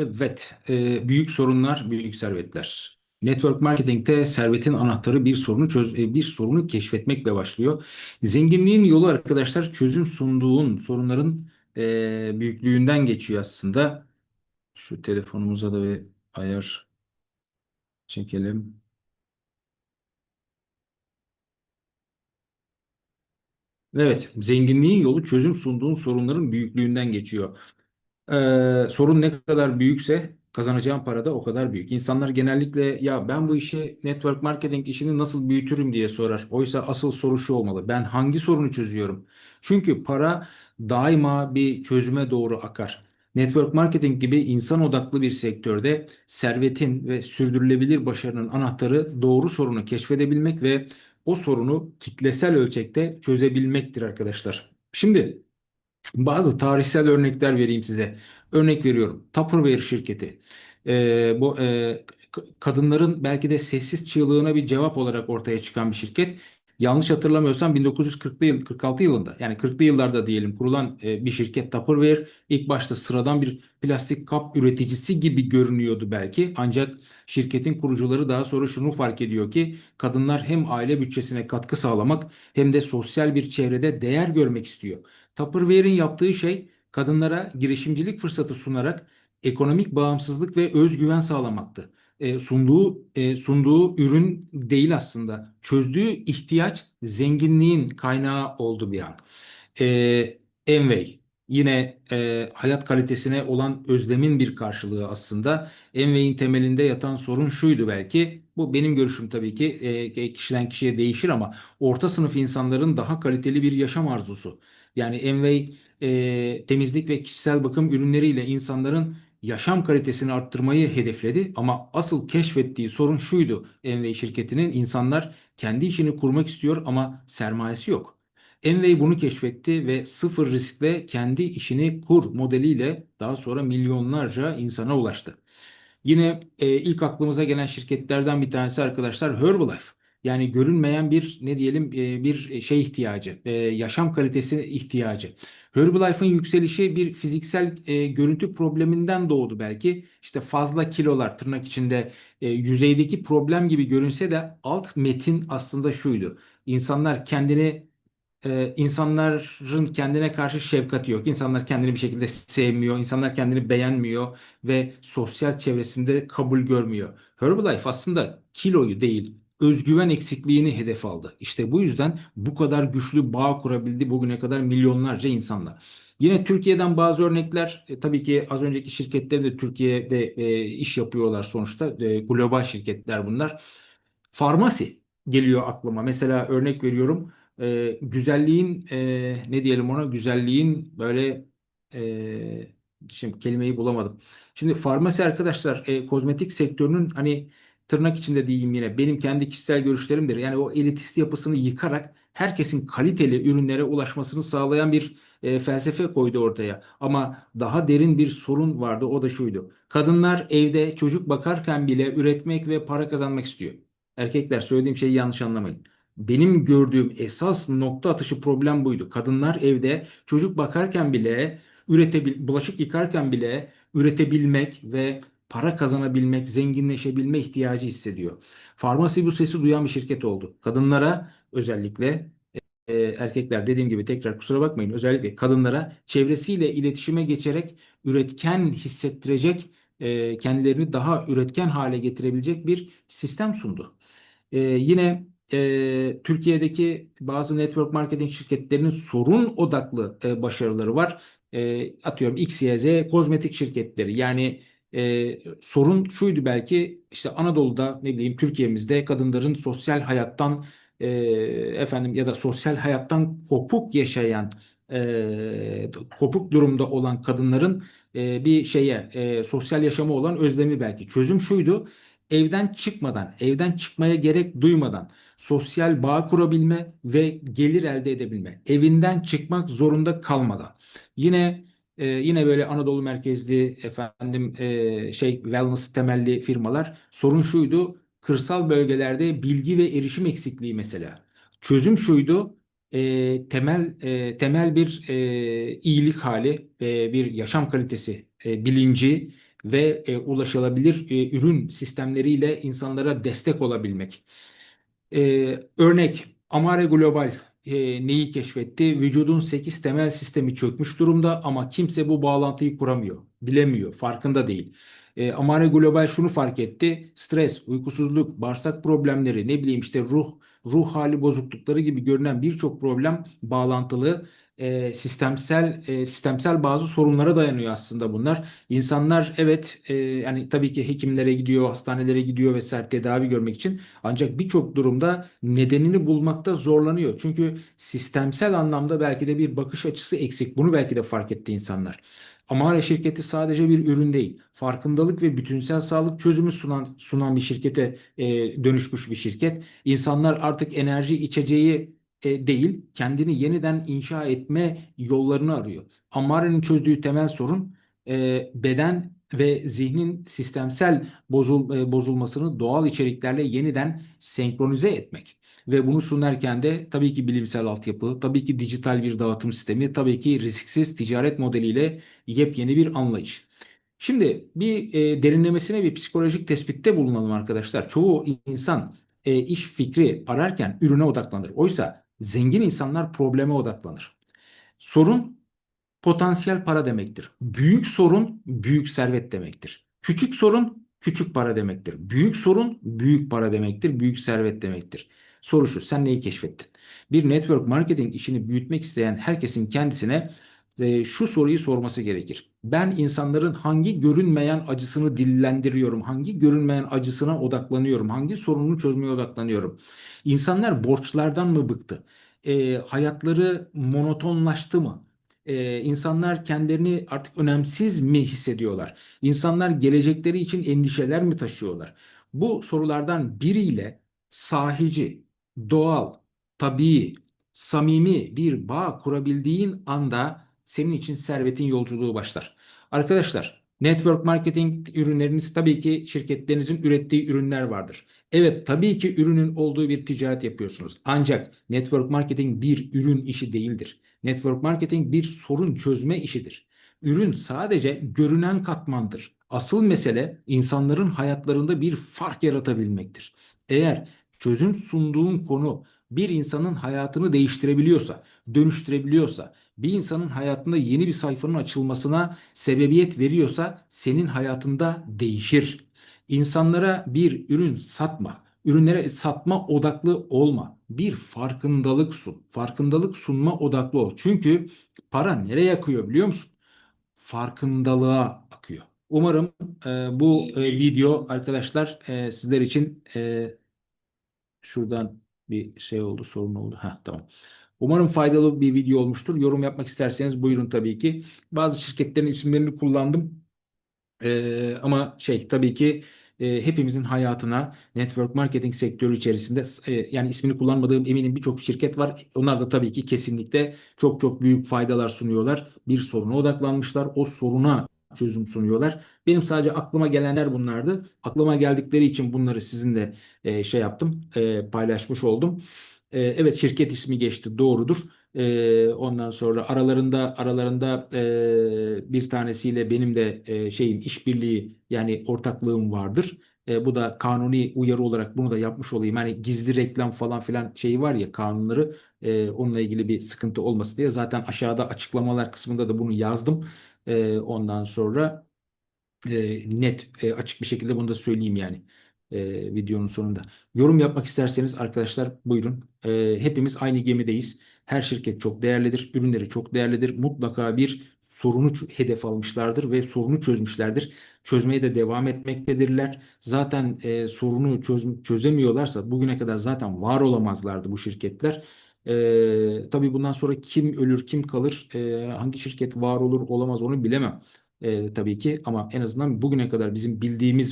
Evet, e, büyük sorunlar, büyük servetler. Network marketingte servetin anahtarı bir sorunu çöz, e, bir sorunu keşfetmekle başlıyor. Zenginliğin yolu arkadaşlar çözüm sunduğun sorunların e, büyüklüğünden geçiyor aslında. Şu telefonumuza da bir ayar çekelim. Evet, zenginliğin yolu çözüm sunduğun sorunların büyüklüğünden geçiyor. Ee, sorun ne kadar büyükse kazanacağın para da o kadar büyük. İnsanlar genellikle ya ben bu işi network marketing işini nasıl büyütürüm diye sorar. Oysa asıl soru şu olmalı. Ben hangi sorunu çözüyorum? Çünkü para daima bir çözüme doğru akar. Network marketing gibi insan odaklı bir sektörde servetin ve sürdürülebilir başarının anahtarı doğru sorunu keşfedebilmek ve o sorunu kitlesel ölçekte çözebilmektir arkadaşlar. Şimdi bazı tarihsel örnekler vereyim size. Örnek veriyorum. Tupperware şirketi. Ee, bu e, kadınların belki de sessiz çığlığına bir cevap olarak ortaya çıkan bir şirket. Yanlış hatırlamıyorsam 1940'lı yıl 46 yılında yani 40'lı yıllarda diyelim kurulan e, bir şirket Tupperware ilk başta sıradan bir plastik kap üreticisi gibi görünüyordu belki. Ancak şirketin kurucuları daha sonra şunu fark ediyor ki kadınlar hem aile bütçesine katkı sağlamak hem de sosyal bir çevrede değer görmek istiyor. Tupperware'in yaptığı şey kadınlara girişimcilik fırsatı sunarak ekonomik bağımsızlık ve özgüven sağlamaktı. E, sunduğu e, sunduğu ürün değil aslında. Çözdüğü ihtiyaç zenginliğin kaynağı oldu bir an. E, yine e, hayat kalitesine olan özlemin bir karşılığı aslında. Envey'in temelinde yatan sorun şuydu belki. Bu benim görüşüm tabii ki kişiden kişiye değişir ama orta sınıf insanların daha kaliteli bir yaşam arzusu. Yani Envey e, temizlik ve kişisel bakım ürünleriyle insanların yaşam kalitesini arttırmayı hedefledi ama asıl keşfettiği sorun şuydu Envey şirketinin insanlar kendi işini kurmak istiyor ama sermayesi yok. Envey bunu keşfetti ve sıfır riskle kendi işini kur modeliyle daha sonra milyonlarca insana ulaştı. Yine e, ilk aklımıza gelen şirketlerden bir tanesi arkadaşlar Herbalife. Yani görünmeyen bir ne diyelim e, bir şey ihtiyacı, e, yaşam kalitesi ihtiyacı. Herbalife'ın yükselişi bir fiziksel e, görüntü probleminden doğdu belki. İşte fazla kilolar tırnak içinde yüzeydeki problem gibi görünse de alt metin aslında şuydu. İnsanlar kendini insanların kendine karşı şefkati yok. İnsanlar kendini bir şekilde sevmiyor. İnsanlar kendini beğenmiyor ve sosyal çevresinde kabul görmüyor. Herbalife aslında kiloyu değil, özgüven eksikliğini hedef aldı. İşte bu yüzden bu kadar güçlü bağ kurabildi bugüne kadar milyonlarca insanla. Yine Türkiye'den bazı örnekler e, tabii ki az önceki şirketlerin de Türkiye'de e, iş yapıyorlar sonuçta. E, global şirketler bunlar. Farmasi geliyor aklıma. Mesela örnek veriyorum. E, güzelliğin e, ne diyelim ona güzelliğin böyle e, şimdi kelimeyi bulamadım. Şimdi farmasi arkadaşlar e, kozmetik sektörünün hani tırnak içinde diyeyim yine benim kendi kişisel görüşlerimdir. Yani o elitist yapısını yıkarak herkesin kaliteli ürünlere ulaşmasını sağlayan bir e, felsefe koydu ortaya. Ama daha derin bir sorun vardı o da şuydu. Kadınlar evde çocuk bakarken bile üretmek ve para kazanmak istiyor. Erkekler söylediğim şeyi yanlış anlamayın. Benim gördüğüm esas nokta atışı problem buydu. Kadınlar evde çocuk bakarken bile üretebil bulaşık yıkarken bile üretebilmek ve para kazanabilmek, zenginleşebilme ihtiyacı hissediyor. Farmasi bu sesi duyan bir şirket oldu. Kadınlara özellikle e, erkekler dediğim gibi tekrar kusura bakmayın özellikle kadınlara çevresiyle iletişime geçerek üretken hissettirecek e, kendilerini daha üretken hale getirebilecek bir sistem sundu. E, yine e, Türkiye'deki bazı network marketing şirketlerinin sorun odaklı e, başarıları var. E, atıyorum X, Y, Z kozmetik şirketleri yani ee, sorun şuydu belki işte Anadolu'da ne bileyim Türkiye'mizde kadınların sosyal hayattan e, efendim ya da sosyal hayattan kopuk yaşayan e, kopuk durumda olan kadınların e, bir şeye e, sosyal yaşamı olan özlemi belki. Çözüm şuydu evden çıkmadan, evden çıkmaya gerek duymadan sosyal bağ kurabilme ve gelir elde edebilme. Evinden çıkmak zorunda kalmadan. Yine e, yine böyle Anadolu merkezli efendim e, şey wellness temelli firmalar sorun şuydu. Kırsal bölgelerde bilgi ve erişim eksikliği mesela. Çözüm şuydu. E, temel e, temel bir e, iyilik hali, e, bir yaşam kalitesi, e, bilinci ve e, ulaşılabilir e, ürün sistemleriyle insanlara destek olabilmek. Ee, örnek Amare Global e, neyi keşfetti? Vücudun 8 temel sistemi çökmüş durumda ama kimse bu bağlantıyı kuramıyor, bilemiyor, farkında değil. E, Amare Global şunu fark etti. Stres, uykusuzluk, bağırsak problemleri, ne bileyim işte ruh ruh hali bozuklukları gibi görünen birçok problem bağlantılı e, sistemsel e, sistemsel bazı sorunlara dayanıyor aslında bunlar. İnsanlar evet e, yani tabii ki hekimlere gidiyor, hastanelere gidiyor vesaire tedavi görmek için ancak birçok durumda nedenini bulmakta zorlanıyor. Çünkü sistemsel anlamda belki de bir bakış açısı eksik. Bunu belki de fark etti insanlar. Amare şirketi sadece bir ürün değil, farkındalık ve bütünsel sağlık çözümü sunan sunan bir şirkete e, dönüşmüş bir şirket. İnsanlar artık enerji içeceği e, değil, kendini yeniden inşa etme yollarını arıyor. Amare'nin çözdüğü temel sorun e, beden ve zihnin sistemsel bozul, e, bozulmasını doğal içeriklerle yeniden senkronize etmek. Ve bunu sunarken de tabii ki bilimsel altyapı, tabii ki dijital bir dağıtım sistemi, tabii ki risksiz ticaret modeliyle yepyeni bir anlayış. Şimdi bir e, derinlemesine bir psikolojik tespitte bulunalım arkadaşlar. Çoğu insan e, iş fikri ararken ürüne odaklanır. Oysa zengin insanlar probleme odaklanır. Sorun potansiyel para demektir. Büyük sorun büyük servet demektir. Küçük sorun küçük para demektir. Büyük sorun büyük para demektir. Büyük servet demektir. Soru şu sen neyi keşfettin? Bir network marketing işini büyütmek isteyen herkesin kendisine e, şu soruyu sorması gerekir. Ben insanların hangi görünmeyen acısını dillendiriyorum? Hangi görünmeyen acısına odaklanıyorum? Hangi sorununu çözmeye odaklanıyorum? İnsanlar borçlardan mı bıktı? E, hayatları monotonlaştı mı? e, insanlar kendilerini artık önemsiz mi hissediyorlar? İnsanlar gelecekleri için endişeler mi taşıyorlar? Bu sorulardan biriyle sahici, doğal, tabii, samimi bir bağ kurabildiğin anda senin için servetin yolculuğu başlar. Arkadaşlar, network marketing ürünleriniz tabii ki şirketlerinizin ürettiği ürünler vardır. Evet, tabii ki ürünün olduğu bir ticaret yapıyorsunuz. Ancak network marketing bir ürün işi değildir. Network marketing bir sorun çözme işidir. Ürün sadece görünen katmandır. Asıl mesele insanların hayatlarında bir fark yaratabilmektir. Eğer çözüm sunduğun konu bir insanın hayatını değiştirebiliyorsa, dönüştürebiliyorsa, bir insanın hayatında yeni bir sayfanın açılmasına sebebiyet veriyorsa senin hayatında değişir. İnsanlara bir ürün satma ürünlere satma odaklı olma. Bir farkındalık sun. Farkındalık sunma odaklı ol. Çünkü para nereye akıyor biliyor musun? Farkındalığa akıyor. Umarım e, bu e, video arkadaşlar e, sizler için e, şuradan bir şey oldu, sorun oldu. Ha tamam. Umarım faydalı bir video olmuştur. Yorum yapmak isterseniz buyurun tabii ki. Bazı şirketlerin isimlerini kullandım. Ee, ama şey tabii ki e, hepimizin hayatına network marketing sektörü içerisinde e, yani ismini kullanmadığım eminim birçok şirket var. Onlar da tabii ki kesinlikle çok çok büyük faydalar sunuyorlar. Bir soruna odaklanmışlar. O soruna çözüm sunuyorlar. Benim sadece aklıma gelenler bunlardı. Aklıma geldikleri için bunları sizinle e, şey yaptım, e, paylaşmış oldum. E, evet şirket ismi geçti, doğrudur. E, ondan sonra aralarında aralarında e, bir tanesiyle benim de e, şeyim işbirliği yani ortaklığım vardır. E, bu da kanuni uyarı olarak bunu da yapmış olayım. Yani gizli reklam falan filan şeyi var ya kanunları e, onunla ilgili bir sıkıntı olmasın diye. Zaten aşağıda açıklamalar kısmında da bunu yazdım. E, ondan sonra e, net e, açık bir şekilde bunu da söyleyeyim yani e, videonun sonunda. Yorum yapmak isterseniz arkadaşlar buyurun. E, hepimiz aynı gemideyiz. Her şirket çok değerlidir, ürünleri çok değerlidir. Mutlaka bir sorunu hedef almışlardır ve sorunu çözmüşlerdir. Çözmeye de devam etmektedirler. Zaten e, sorunu çöz, çözemiyorlarsa bugüne kadar zaten var olamazlardı bu şirketler. E, tabii bundan sonra kim ölür, kim kalır, e, hangi şirket var olur, olamaz onu bilemem. E, tabii ki ama en azından bugüne kadar bizim bildiğimiz